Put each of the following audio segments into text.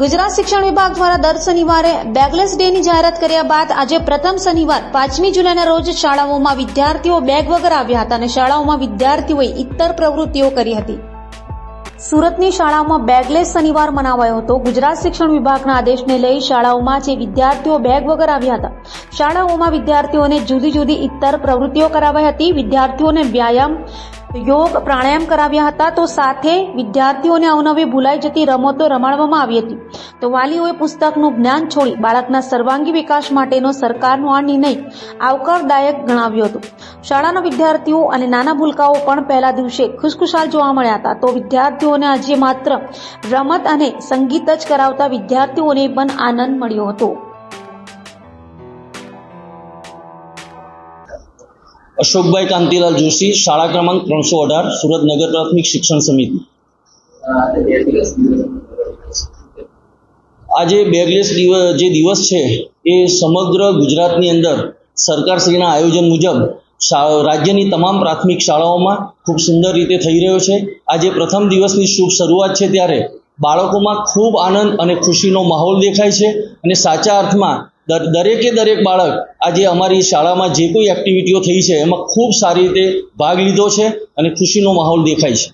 ગુજરાત શિક્ષણ વિભાગ દ્વારા દર શનિવારે બેગલેસ ડેની જાહેરાત કર્યા બાદ આજે પ્રથમ શનિવાર, પાંચમી જુલાઈના રોજ શાળાઓમાં વિદ્યાર્થીઓ બેગ વગર આવ્યા હતા અને શાળાઓમાં વિદ્યાર્થીઓએ ઇતર પ્રવૃત્તિઓ કરી હતી. સુરતની શાળાઓમાં બેગલેસ શનિવાર મનાવાયો હતો. ગુજરાત શિક્ષણ વિભાગના આદેશને લઈ શાળાઓમાં જે વિદ્યાર્થીઓ બેગ વગર આવ્યા હતા, શાળાઓમાં વિદ્યાર્થીઓને જુદી જુદી ઇતર પ્રવૃત્તિઓ કરાવાઈ હતી. વિદ્યાર્થીઓને વ્યાયામ યોગ પ્રાણાયામ કરાવ્યા હતા તો સાથે વિદ્યાર્થીઓને અવનવી ભૂલાઈ જતી રમતો રમાડવામાં આવી હતી. તો વાલીઓએ પુસ્તકનું જ્ઞાન છોડી બાળકના સર્વાંગી વિકાસ માટેનો સરકારનો આ નિર્ણય આવકારદાયક ગણાવ્યો હતો. શાળાના વિદ્યાર્થીઓ અને નાના ભૂલકાઓ પણ પહેલા દિવસે ખુશખુશાલ જોવા મળ્યા હતા. તો વિદ્યાર્થીઓને આજે માત્ર રમત અને સંગીત જ કરાવતા વિદ્યાર્થીઓને પણ આનંદ મળ્યો હતો. અશોકભાઈ કાંતિલાલ જોશી, શાળા ક્રમાંક ત્રણસો અઢાર, સુરત નગર પ્રાથમિક શિક્ષણ સમિતિ. આજે બેગલેસ દિવસ જે દિવસ છે, એ સમગ્ર ગુજરાતની અંદર સરકારશ્રીના આયોજન મુજબ રાજ્યની તમામ પ્રાથમિક શાળાઓમાં ખૂબ સુંદર રીતે થઈ રહ્યો છે. આજે પ્રથમ દિવસની શુભ શરૂઆત છે ત્યારે બાળકોમાં ખૂબ આનંદ અને ખુશીનો માહોલ દેખાય છે અને સાચા અર્થમાં દરેકે દરેક બાળક આજે અમારી શાળામાં જે કોઈ એક્ટિવિટીઓ થઈ છે, એમાં ખૂબ સારી રીતે ભાગ લીધો છે અને ખુશીનો માહોલ દેખાય છે.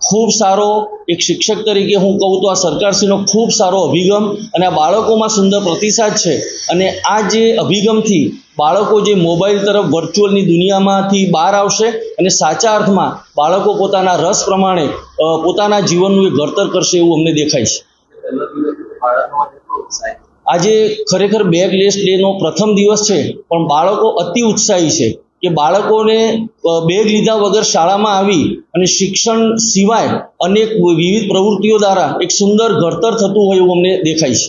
ખૂબ સારો એક શિક્ષક તરીકે હું કહું તો આ સરકારશ્રીનો ખૂબ સારો અભિગમ અને આ બાળકોમાં સુંદર પ્રતિસાદ છે અને આ જે અભિગમથી બાળકો જે મોબાઈલ તરફ વર્ચ્યુઅલની દુનિયામાંથી બહાર આવશે અને સાચા અર્થમાં બાળકો પોતાના રસ પ્રમાણે પોતાના જીવનનું એ ઘડતર કરશે એવું અમને દેખાય છે. આજે ખરેખર બેગ લેસ ડેનો પ્રથમ દિવસ છે, પણ બાળકો અતિ ઉત્સાહી છે કે બાળકોને બેગ લીધા વગર શાળામાં આવી અને શિક્ષણ સિવાય અનેક વિવિધ પ્રવૃત્તિઓ દ્વારા એક સુંદર ઘડતર થતું હોય એવું અમને દેખાય છે.